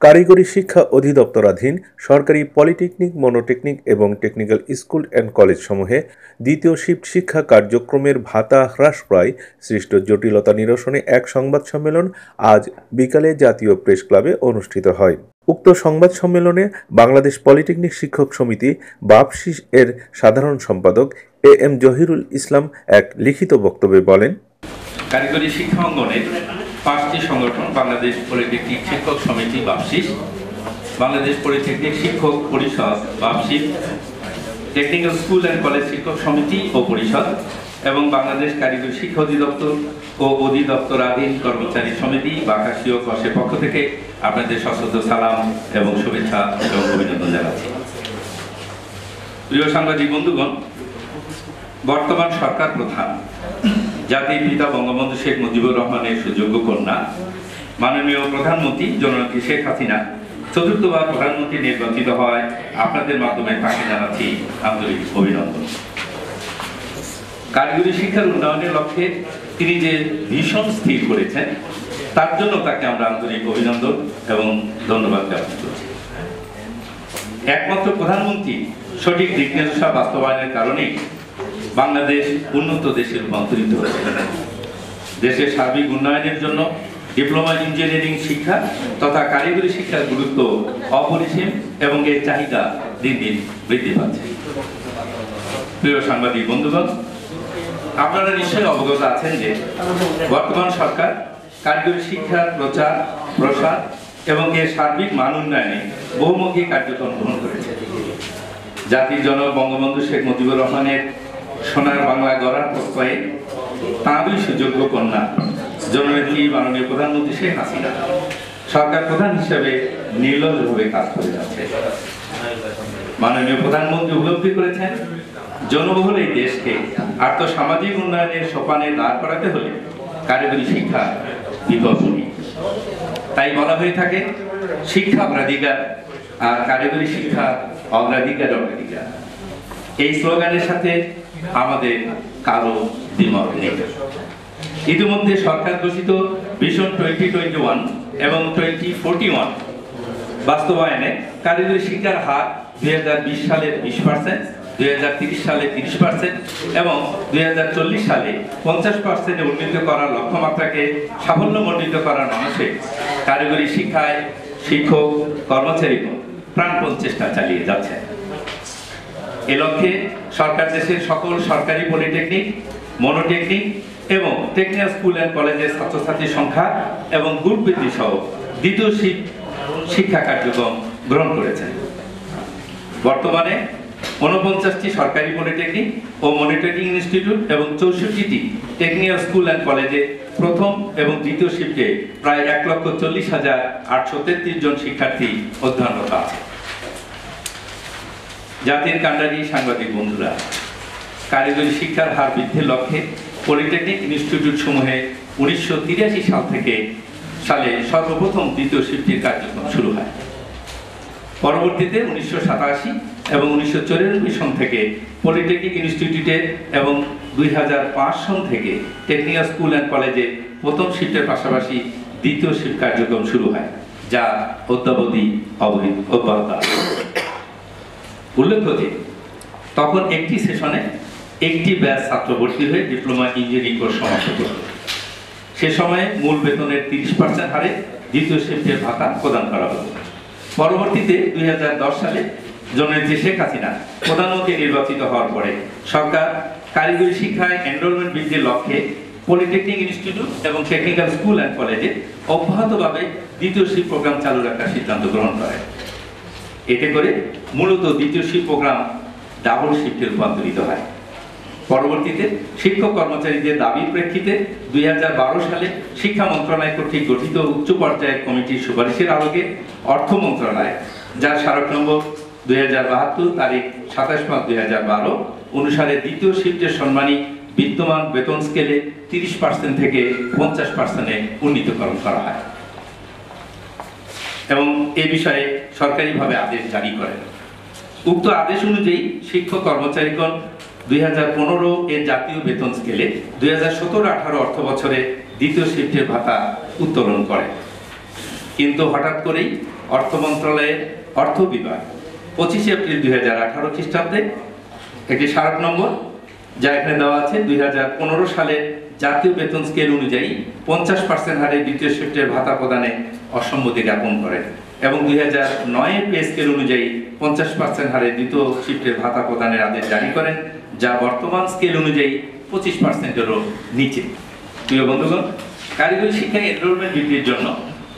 কারিগরি শিক্ষা অধিদপ্তরাধীন সরকারি পলিটেকনিক, মনোটেকনিক এবং টেকনিক্যাল স্কুল অ্যান্ড কলেজসমূহে দ্বিতীয় শিফট শিক্ষা কার্যক্রমের ভাতা হ্রাস প্রায় সৃষ্ট জটিলতা নিরসনে এক সংবাদ সম্মেলন আজ বিকালে জাতীয় প্রেস ক্লাবে অনুষ্ঠিত হয়। উক্ত সংবাদ সম্মেলনে বাংলাদেশ পলিটেকনিক শিক্ষক সমিতি বাপসিস এর সাধারণ সম্পাদক এ এম জহিরুল ইসলাম এক লিখিত বক্তব্যে বলেন কারিগরি শিক্ষা অঙ্গনের পাঁচটি সংগঠন, বাংলাদেশ পলিটেকনিক শিক্ষক সমিতি, বাপসিস, বাংলাদেশ পলিটেকনিক শিক্ষক পরিষদ, বাপসিস, টেকনিক্যাল স্কুল অ্যান্ড কলেজ শিক্ষক সমিতি ও পরিষদ, এবং বাংলাদেশ কারিগরি শিক্ষা অধিদপ্তর ও অধিদপ্তরাধীন কর্মচারী সমিতি বা আকাশীয় কষের পক্ষ থেকে আপনাদের সশস্ত্র সালাম এবং শুভেচ্ছা এবং অভিনন্দন জানাচ্ছি। প্রিয় সাংবাদিক বন্ধুগণ, বর্তমান সরকার প্রধান। জাতির পিতা বঙ্গবন্ধু শেখ মুজিবুর রহমানের সুযোগ্য কন্যা, মাননীয় প্রধানমন্ত্রী জননেত্রী শেখ হাসিনা। চতুর্থবার প্রধানমন্ত্রী নির্বাচিত হওয়ায় আপনাদের মাধ্যমে তাকে জানাচ্ছি আন্তরিক অভিনন্দন। কারিগরি শিক্ষার উন্নয়নের লক্ষ্যে তিনি যে ভীষণ স্থির করেছেন, তার জন্য তাকে আমরা আন্তরিক অভিনন্দন এবং ধন্যবাদ জ্ঞাপন করছি একমাত্র প্রধানমন্ত্রী সঠিক দিক নির্দেশনা বাস্তবায়নের কারণেই বাংলাদেশ উন্নত দেশে রূপান্তরিত হয়েছে দেশের সার্বিক উন্নয়নের জন্য ডিপ্লোমা ইঞ্জিনিয়ারিং শিক্ষা তথা কারিগরি শিক্ষার গুরুত্ব অপরিসীম এবং এর চাহিদা দিন দিন বৃদ্ধি পাচ্ছে। প্রিয় সাংবাদিক বন্ধুগণ, আপনারা নিশ্চয়ই অবগত আছেন যে বর্তমান সরকার কারিগরি শিক্ষার প্রচার, প্রসার এবং এর সার্বিক মান উন্নয়নে বহুমুখী কার্যক্রম গ্রহণ করেছে। জাতির জনক বঙ্গবন্ধু শেখ মুজিবুর রহমানের সোনার বাংলা গড়ার প্রত্যয়ে তাঁরই সুযোগ্য কন্যা। জননেত্রী মাননীয় প্রধানমন্ত্রী শেখ হাসিনা? সরকার প্রধান হিসেবে নির্লজভাবে কাজ করে যাচ্ছে। মাননীয় প্রধানমন্ত্রী উপলব্ধি করেছেন, জনবহুল এই দেশকে আর্থসামাজিক উন্নয়নের সোপানে দাঁড় করাতে হলে কারিগরি শিক্ষা বিকল্প তাই বলা হয়ে থাকে, শিক্ষা অগ্রাধিকার আর কারিগরি শিক্ষা অগ্রাধিকার অগ্রাধিকার। এই স্লোগানের সাথে আমাদের কারও দ্বিমত নেই। ইতিমধ্যে সরকার ঘোষিত ভিশন টোয়েন্টি টোয়েন্টি ওয়ান এবং টোয়েন্টি ফোরটি ওয়ান বাস্তবায়নে কারিগরি শিক্ষার হার দুই হাজার বিশ সালে বিশ পার্সেন্ট দুই হাজার তিরিশ সালে তিরিশ পার্সেন্ট এবং দুই হাজার চল্লিশ সালে পঞ্চাশ পার্সেন্টে উন্নীত করার লক্ষ্যমাত্রাকে সাফল্য সাফল্যমণ্ডিত করার মানুষে কারিগরি শিক্ষায় শিক্ষক কর্মচারীগণ প্রাণপণ চেষ্টা চালিয়ে যাচ্ছে। এ লক্ষ্যে সরকার দেশের সকল সরকারি পলিটেকনিক মনোটেকনিক এবং টেকনিক্যাল স্কুল অ্যান্ড কলেজের ছাত্রছাত্রীর সংখ্যা এবং গ্রুপ বৃদ্ধি সহ দ্বিতীয় শিক্ষা কার্যক্রম গ্রহণ করেছে। বর্তমানে ঊনপঞ্চাশটি সরকারি পলিটেকনিক ও মনিটরিং ইনস্টিটিউট এবং চৌষট্টিটি টেকনিক্যাল স্কুল অ্যান্ড কলেজে প্রথম এবং দ্বিতীয় শিফটে প্রায় এক লক্ষ চল্লিশ হাজার আটশো তেত্রিশ জন শিক্ষার্থী অধ্যয়নরত আছে। জাতির কান্ডারি সাংবাদিক বন্ধুরা, কারিগরি শিক্ষার হার বৃদ্ধির লক্ষ্যে পলিটেকনিক ইনস্টিটিউট সমূহে উনিশশো তিরাশি সাল থেকে সালে সর্বপ্রথম দ্বিতীয় শিফটির কার্যক্রম শুরু হয়। পরবর্তীতে উনিশশো সাতাশি এবং উনিশশো সন থেকে পলিটেকনিক ইনস্টিটিউটে এবং দুই হাজার পাঁচ সন থেকে টেকনিক্যাল স্কুল অ্যান্ড কলেজে প্রথম শিফটের পাশাপাশি দ্বিতীয় শিফট কার্যক্রম শুরু হয়, যা অদ্যাবধি অবহিত অব্যাহত আছে। উল্লেখ্য যে, তখন একটি সেশনে একটি ব্যাচ ছাত্র ভর্তি হয়ে ডিপ্লোমা ইঞ্জিনিয়ারিং কোর্স সমাপ্ত করত সে সময়ে মূল বেতনের তিরিশ পার্সেন্ট হারে দ্বিতীয় শিফটের ভাতা প্রদান করা হতো পরবর্তীতে দুই সালে জননেত্রী শেখ হাসিনা প্রধানমন্ত্রী নির্বাচিত হওয়ার পরে সরকার কারিগরি শিক্ষায় এনরোলমেন্ট বৃদ্ধির লক্ষ্যে পলিটেকনিক ইনস্টিটিউট এবং টেকনিক্যাল স্কুল অ্যান্ড কলেজে অব্যাহতভাবে দ্বিতীয় শিফট প্রোগ্রাম চালু রাখার সিদ্ধান্ত গ্রহণ করে। এতে করে মূলত দ্বিতীয় শিফট প্রোগ্রাম ডাবল শিফটে রূপান্তরিত হয়। পরবর্তীতে শিক্ষক কর্মচারীদের দাবির প্রেক্ষিতে দুই হাজার বারো সালে শিক্ষা মন্ত্রণালয় কর্তৃক গঠিত উচ্চ পর্যায়ের কমিটির সুপারিশের আলোকে অর্থ মন্ত্রণালয়, যার স্মারক নম্বর দুই হাজার বাহাত্তর, তারিখ সাতাশ পাঁচ দুই অনুসারে দ্বিতীয় শিফটের সম্মানী বিদ্যমান বেতন স্কেলে তিরিশ পার্সেন্ট থেকে পঞ্চাশ পার্সেন্টে উন্নীতকরণ করা হয়। এবং এ বিষয়ে সরকারিভাবে আদেশ জারি করেন উক্ত আদেশ অনুযায়ী শিক্ষক কর্মচারীগণ দুই হাজার পনেরো এর জাতীয় বেতন স্কেলে দুই হাজার সতেরো আঠারো অর্থ বছরে দ্বিতীয় শিফটের ভাতা উত্তোলন করে। কিন্তু হঠাৎ করেই অর্থ মন্ত্রণালয়ের অর্থ বিভাগ পঁচিশে এপ্রিল দুই হাজার আঠারো খ্রিস্টাব্দে একটি স্মারক নম্বর, যা এখানে দেওয়া আছে, দুই হাজার পনেরো সালে জাতীয় বেতন স্কেল অনুযায়ী পঞ্চাশ পার্সেন্ট হারে দ্বিতীয় শিফটের ভাতা প্রদানে অসম্মতি জ্ঞাপন করেন এবং দুই হাজার নয়ের পে স্কেল অনুযায়ী পঞ্চাশ পার্সেন্ট হারে দ্বিতীয় শিফটের ভাতা প্রদানের আদেশ জারি করেন, যা বর্তমান স্কেল অনুযায়ী পঁচিশ পার্সেন্টেরও নিচে। প্রিয় বন্ধুগণ, কারিগরি শিক্ষায় এনরোলমেন্ট বৃদ্ধির জন্য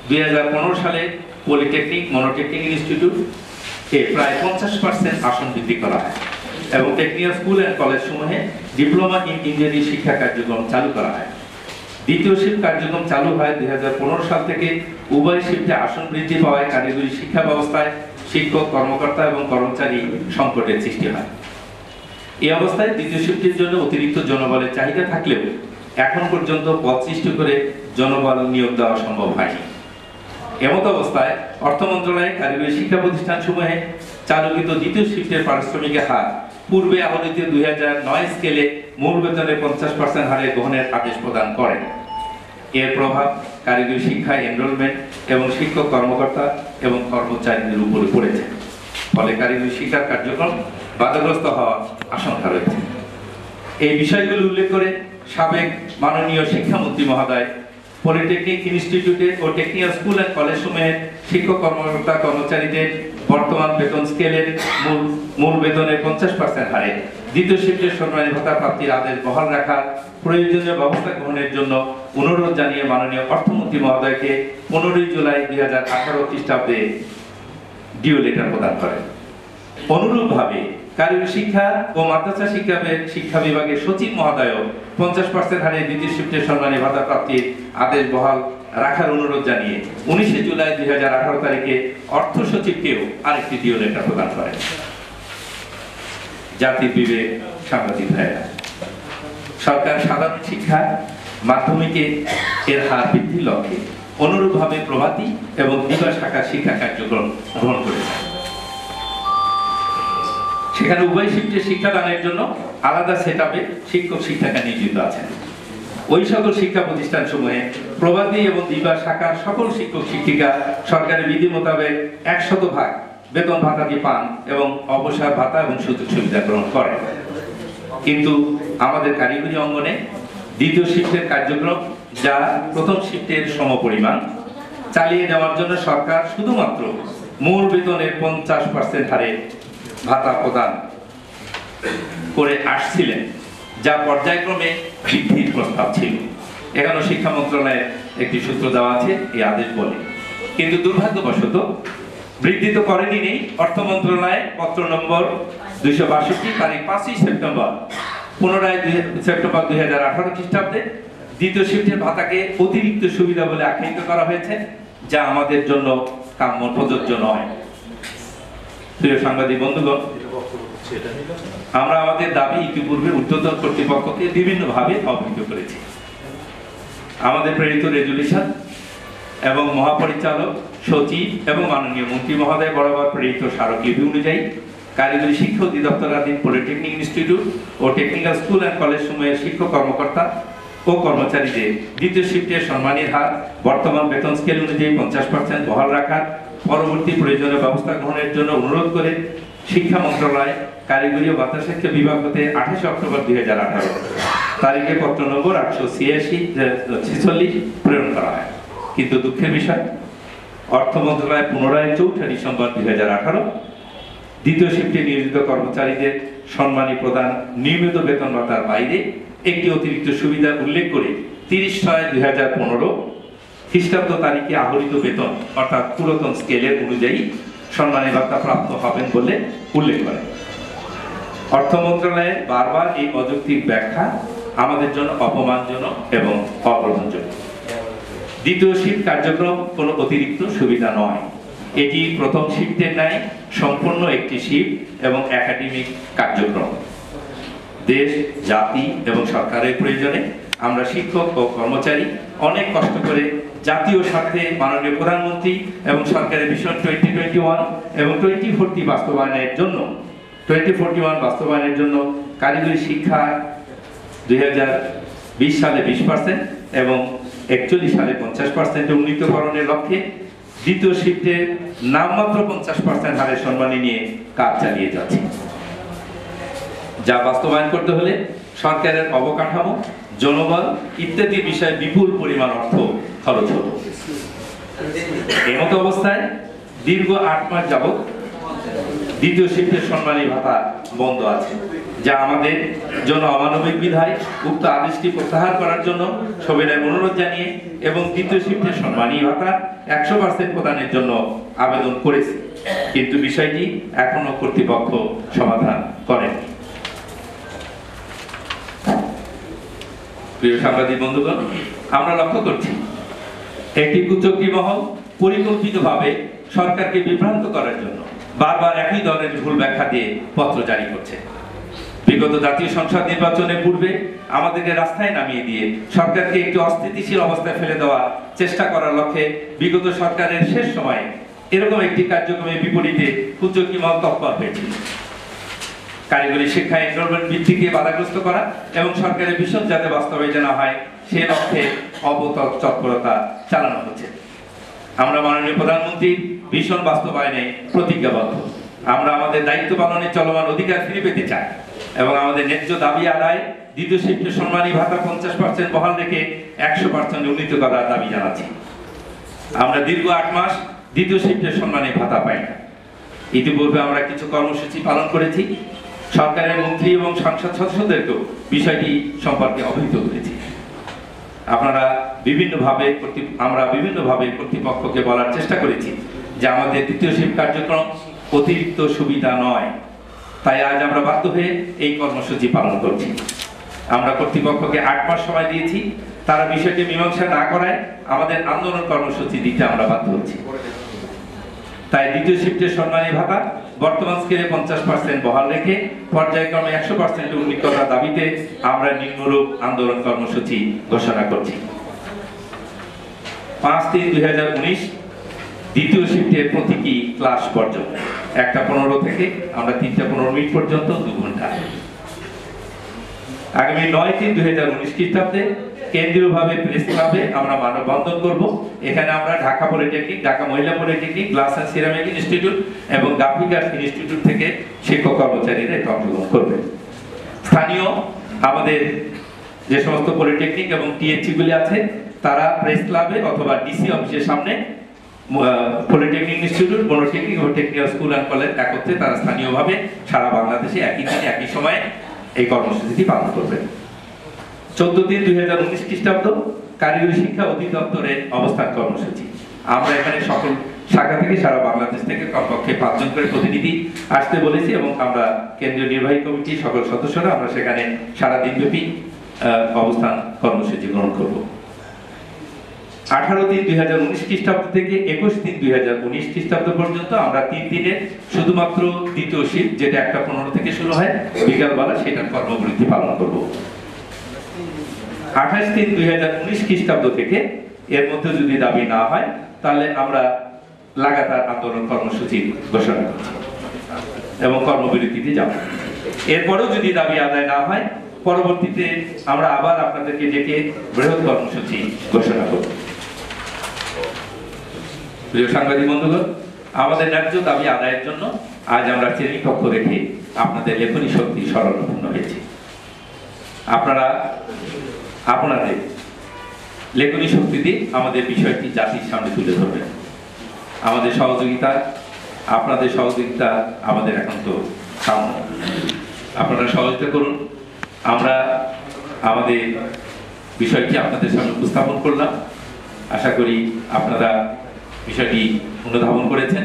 দুই হাজার পনেরো সালে পলিটেকনিক মনোটেকনিক ইনস্টিটিউট কে প্রায় পঞ্চাশ পার্সেন্ট আসন বৃদ্ধি করা হয় এবং টেকনিক্যাল স্কুল অ্যান্ড কলেজ সমূহে ডিপ্লোমা ইন ইঞ্জিনিয়ারিং শিক্ষা কার্যক্রম চালু করা হয়। দ্বিতীয় শিফট কার্যক্রম চালু হয় দুই সাল থেকে। উভয় শিফটে আসন বৃদ্ধি পাওয়ায় কারিগরি শিক্ষা ব্যবস্থায় শিক্ষক, কর্মকর্তা এবং কর্মচারী সংকটের সৃষ্টি হয়। এই অবস্থায় দ্বিতীয় শিফটের জন্য অতিরিক্ত জনবলের চাহিদা থাকলেও এখন পর্যন্ত পদ সৃষ্টি করে জনবল নিয়োগ দেওয়া সম্ভব হয়নি। এমত অবস্থায় অর্থ মন্ত্রণালয় কারিগরি শিক্ষা প্রতিষ্ঠান সমূহে চালুকৃত দ্বিতীয় শিফটের পারিশ্রমিকের হার পূর্বে আহরিত দুই হাজার নয় স্কেলে মূল বেতনের পঞ্চাশ পার্সেন্ট হারে গ্রহণের আদেশ প্রদান করেন এর প্রভাব কারিগরি শিক্ষায় এনরোলমেন্ট এবং শিক্ষক কর্মকর্তা এবং কর্মচারীদের উপরে পড়েছে। ফলে কারিগরি শিক্ষার কার্যক্রম বাধাগ্রস্ত হওয়ার আশঙ্কা রয়েছে। এই বিষয়গুলো উল্লেখ করে সাবেক মাননীয় শিক্ষামন্ত্রী মহোদয় পলিটেকনিক ইনস্টিটিউটে ও টেকনিক্যাল স্কুল অ্যান্ড কলেজ সমূহের শিক্ষক কর্মকর্তা কর্মচারীদের বর্তমান বেতন স্কেলের মূল মূল বেতনের পঞ্চাশ পার্সেন্ট হারে দ্বিতীয় শিফটের সম্মানী ভাতা প্রাপ্তির আদেশ বহাল রাখার প্রয়োজনীয় ব্যবস্থা গ্রহণের জন্য অনুরোধ জানিয়ে মাননীয় অর্থমন্ত্রী মহোদয়কে পনেরোই জুলাই দুই হাজার আঠারো খ্রিস্টাব্দে ডিও লেটার প্রদান করেন। অনুরূপভাবে কারিগরি শিক্ষা ও মাদ্রাসা শিক্ষা শিক্ষা বিভাগের সচিব মহোদয় পঞ্চাশ পার্সেন্ট হারে দ্বিতীয় শিফটের সম্মানী ভাতা প্রাপ্তির আদেশ বহাল রাখার অনুরোধ জানিয়ে উনিশে জুলাই দুই হাজার আঠারো তারিখে অর্থ সচিবকেও আরেকটি ডিও লেটার প্রদান করেন। জাতির বিবেক, সাংবাদিক ভাইয়েরা, সরকার সাধারণ শিক্ষা, মাধ্যমিকে এর হার বৃদ্ধির লক্ষ্যে অনুরূপভাবে প্রভাতী এবং দিবা শাখা শিক্ষা কার্যক্রম গ্রহণ করেছে। সেখানে উভয় শিফটে শিক্ষাদানের জন্য আলাদা সেট শিক্ষক শিক্ষিকা নিয়োজিত আছেন। ওই সকল শিক্ষা প্রতিষ্ঠান সমূহে প্রবাদী এবং দিবা শাখার সকল শিক্ষক শিক্ষিকা সরকারি বিধি মোতাবেক একশত ভাগ বেতন ভাতাটি পান এবং অবসর ভাতা এবং সুযোগ সুবিধা গ্রহণ করেন। কিন্তু আমাদের কারিগরি অঙ্গনে দ্বিতীয় শিফটের কার্যক্রম, যা প্রথম শিফটের সমপরিমাণ, চালিয়ে নেওয়ার জন্য সরকার শুধুমাত্র মূল বেতনের পঞ্চাশ পার্সেন্ট হারে ভাতা প্রদান করে আসছিলেন, যা পর্যায়ক্রমে বৃদ্ধির প্রস্তাব ছিল। এখানে শিক্ষা মন্ত্রণালয়ের একটি সূত্র দেওয়া আছে, এই আদেশ বলে। কিন্তু দুর্ভাগ্যবশত বৃদ্ধি তো করেনি নেই। অর্থ মন্ত্রণালয় পত্র নম্বর দুইশো বাষট্টি, তারিখ পাঁচই সেপ্টেম্বর, পুনরায় সেপ্টেম্বর দুই হাজার আঠারো খ্রিস্টাব্দে দ্বিতীয় শিফটের ভাতাকে অতিরিক্ত সুবিধা বলে আখ্যায়িত করা হয়েছে, যা আমাদের জন্য কাম্য প্রযোজ্য নয়। প্রিয় সাংবাদিক বন্ধুগণ, আমরা আমাদের দাবি ইতিপূর্বে ঊর্ধ্বতন কর্তৃপক্ষকে বিভিন্নভাবে অবহিত করেছি। আমাদের প্রেরিত রেজুলেশন এবং মহাপরিচালক, সচিব এবং মাননীয় মন্ত্রী মহোদয় বরাবর প্রেরিত স্মারকলিপি অনুযায়ী কারিগরি শিক্ষা অধিদপ্তরাধীন পলিটেকনিক ইনস্টিটিউট ও টেকনিক্যাল স্কুল অ্যান্ড কলেজ সমূহের শিক্ষক কর্মকর্তা ও কর্মচারীদের দ্বিতীয় শিফটের সম্মানের হার, বর্তমান বেতন স্কেল অনুযায়ী পঞ্চাশ পার্সেন্ট বহাল রাখার পরবর্তী প্রয়োজনীয় ব্যবস্থা গ্রহণের জন্য অনুরোধ করে শিক্ষা মন্ত্রণালয় কারিগরি ও বার্তা শিক্ষা বিভাগ হতে আঠাশে অক্টোবর দুই হাজার আঠারো। তারিখে পত্র নম্বর আটশো ছিয়াশি ছেচল্লিশ প্রেরণ করা হয়। কিন্তু দুঃখের বিষয়, অর্থ মন্ত্রণালয় পুনরায় চৌঠা ডিসেম্বর দুই হাজার আঠারো, দ্বিতীয় শিফটে নিয়োজিত কর্মচারীদের সম্মানী প্রদান, নিয়মিত বেতন ভাতার বাইরে একটি অতিরিক্ত সুবিধা উল্লেখ করে তিরিশ ছয় দুই হাজার পনেরো খ্রিস্টাব্দ তারিখে আহরিত বেতন, অর্থাৎ পুরাতন স্কেলের অনুযায়ী সম্মানী ভাতা প্রাপ্ত হবেন বলে উল্লেখ করে অর্থ মন্ত্রণালয়ের বারবার এই অযৌক্তিক ব্যাখ্যা আমাদের জন্য অপমানজনক এবং অগ্রহণযোগ্য দ্বিতীয় শিফট কার্যক্রম কোনো অতিরিক্ত সুবিধা নয়। এটি প্রথম শিফটের ন্যায় সম্পূর্ণ একটি শিফট এবং একাডেমিক কার্যক্রম। দেশ, জাতি এবং সরকারের প্রয়োজনে আমরা শিক্ষক ও কর্মচারী অনেক কষ্ট করে জাতীয় স্বার্থে মাননীয় প্রধানমন্ত্রী এবং সরকারের মিশন টোয়েন্টি টোয়েন্টি ওয়ান এবং টোয়েন্টি ফোরটি বাস্তবায়নের জন্য টোয়েন্টি ফোরটি ওয়ান বাস্তবায়নের জন্য কারিগরি শিক্ষা দুই হাজার বিশ সালে বিশ পার্সেন্ট এবং একচল্লিশ সালে পঞ্চাশ পার্সেন্ট উন্নীতকরণের লক্ষ্যে দ্বিতীয় শিফটে নামমাত্র পঞ্চাশ পার্সেন্ট হারের সম্মানী নিয়ে কাজ চালিয়ে যাচ্ছি। যা বাস্তবায়ন করতে হলে সরকারের অবকাঠামো, জনবল ইত্যাদি বিষয়ে বিপুল পরিমাণ অর্থ খরচ হবে। এমতো অবস্থায় দীর্ঘ আট মাস যাবৎ দ্বিতীয় শিফটের সম্মানী ভাতা বন্ধ আছে, যা আমাদের জন্য অমানবিক বিধায় উক্ত আদেশটি প্রত্যাহার করার জন্য সবিনয় অনুরোধ জানিয়ে এবং দ্বিতীয় শিফটের সম্মানী ভাতা একশো পার্সেন্ট প্রদানের জন্য আবেদন করেছি। কিন্তু বিষয়টি এখনও কর্তৃপক্ষ সমাধান করেনি। প্রিয় সাংবাদিক বন্ধুগণ, আমরা লক্ষ্য করছি, একটি কুচক্রী মহল পরিকল্পিতভাবে সরকারকে বিভ্রান্ত করার জন্য বারবার একই ধরনের ভুল ব্যাখ্যা দিয়ে পত্র জারি করছে। বিগত জাতীয় সংসদ নির্বাচনের পূর্বে আমাদেরকে রাস্তায় নামিয়ে দিয়ে সরকারকে একটি অস্থিতিশীল অবস্থায় ফেলে দেওয়ার চেষ্টা করার লক্ষ্যে বিগত সরকারের শেষ সময়ে এরকম একটি কার্যক্রমের বিপরীতে কুচক্রী মহল তৎপর হয়েছিল। কারিগরি শিক্ষা এনরোলমেন্ট বৃদ্ধিকে বাধাগ্রস্ত করা এবং সরকারের ভীষণ যাতে বাস্তবায়িত না হয়, সে লক্ষ্যে অবতক তৎপরতা চালানো হচ্ছে। আমরা মাননীয় প্রধানমন্ত্রীর ভীষণ বাস্তবায়নে প্রতিজ্ঞাবদ্ধ। আমরা আমাদের দায়িত্ব পালনে চলমান অধিকার ফিরে পেতে চাই এবং আমাদের ন্যায্য দাবি আদায়, দ্বিতীয় শিফটে সম্মানী ভাতা পঞ্চাশ পার্সেন্ট বহাল রেখে একশো পার্সেন্ট উন্নীত করার দাবি জানাচ্ছি। আমরা দীর্ঘ আট মাস দ্বিতীয় শিফটের সম্মানী ভাতা পাই না। ইতিপূর্বে আমরা কিছু কর্মসূচি পালন করেছি। সরকারের মন্ত্রী এবং সংসদ সদস্যদেরকেও বিষয়টি সম্পর্কে অবহিত করেছি। আপনারা বিভিন্নভাবে আমরা বিভিন্নভাবে কর্তৃপক্ষকে বলার চেষ্টা করেছি যে আমাদের দ্বিতীয় শিফট কার্যক্রম অতিরিক্ত সুবিধা নয়। তাই আজ আমরা বাধ্য হয়ে এই কর্মসূচি পালন করছি। আমরা কর্তৃপক্ষকে আট মাস সময় দিয়েছি, তারা বিষয়টি মীমাংসা না করায় আমাদের আন্দোলন কর্মসূচি দিতে আমরা বাধ্য হচ্ছি। তাই দ্বিতীয় শিফটের সম্মানী ভাতা, বর্তমান স্কেলে পঞ্চাশ পার্সেন্ট বহাল রেখে পর্যায়ক্রমে একশো পার্সেন্ট উন্নীত দাবিতে আমরা নিম্নরূপ আন্দোলন কর্মসূচি ঘোষণা করছি। পাঁচ তিন দুই হাজার উনিশ দ্বিতীয় শিফটের প্রতীকী ক্লাস পর্যন্ত। একটা পনেরো থেকে আমরা তিনটা পনেরো মিনিট পর্যন্ত দু ঘণ্টা। আগামী নয় তিন দুই হাজার উনিশ খ্রিস্টাব্দে কেন্দ্রীয়ভাবে প্রেস ক্লাবে আমরা মানববন্ধন করব। এখানে আমরা ঢাকা পলিটেকনিক ঢাকা মহিলা polytechnic glass and ceramic institute এবং গ্রাফিকার ইনস্টিটিউট থেকে শিক্ষক কর্মচারীরা এতে অংশগ্রহণ করবে। স্থানীয় আমাদের যে সমস্ত পলিটেকনিক এবং টিএচসি গুলি আছে তারা প্রেস ক্লাবে অথবা ডিসি অফিসের সামনে পলিটেকনিক ইনস্টিটিউট মনোটেকনিক ও টেকনিক্যাল স্কুল অ্যান্ড কলেজ একত্রে তারা স্থানীয়ভাবে সারা বাংলাদেশে একই দিনে, একই সময়ে এই কর্মসূচিটি পালন করবে। চোদ্দ তিন দুই হাজার উনিশ খ্রিস্টাব্দ, কারিগরি শিক্ষা অধিদপ্তরের অবস্থান কর্মসূচি। আমরা এখানে সকল শাখা থেকে সারা বাংলাদেশ থেকে কমপক্ষে পাঁচজন করে প্রতিনিধি আসতে বলেছি এবং আমরা কেন্দ্রীয় নির্বাহী কমিটির সকল সদস্যরা আমরা সেখানে সারা দিনব্যাপী অবস্থান কর্মসূচি গ্রহণ করব। আঠারো তিন দুই হাজার উনিশ খ্রিস্টাব্দ থেকে একুশ তিন দুই হাজার উনিশ খ্রিস্টাব্দ পর্যন্ত আমরা তিন দিনের শুধুমাত্র দ্বিতীয় শিফট যেটা একটা পনেরো থেকে শুরু হয়, বিকালবেলা সেটার কর্মবিরতি পালন করব। আঠাশ তিন দুই হাজার উনিশ খ্রিস্টাব্দ থেকে এর মধ্যে যদি দাবি না হয়, তাহলে আমরা লাগাতার আন্দোলন কর্মসূচি ঘোষণা করছি এবং কর্মবিরতিতে যাব। এরপরেও যদি দাবি আদায় না হয়, পরবর্তীতে আমরা আবার আপনাদেরকে ডেকে বৃহৎ কর্মসূচি ঘোষণা করব। প্রিয় সাংবাদিক বন্ধুগণ, আমাদের ন্যায্য দাবি আদায়ের জন্য আজ আমরা শ্রেণি পক্ষ রেখে আপনাদের লেখনী শক্তি স্মরণপূর্ণ হয়েছে। আপনারা, আপনাদের লেখনী শক্তি দিয়ে আমাদের বিষয়টি জাতির সামনে তুলে ধরবেন। আমাদের সহযোগিতা, আপনাদের সহযোগিতা আমাদের একান্ত কাম্য আপনারা সহযোগিতা করুন। আমরা আমাদের বিষয়টি আপনাদের সামনে উপস্থাপন করলাম। আশা করি আপনারা বিষয়টি অনুধাবন করেছেন।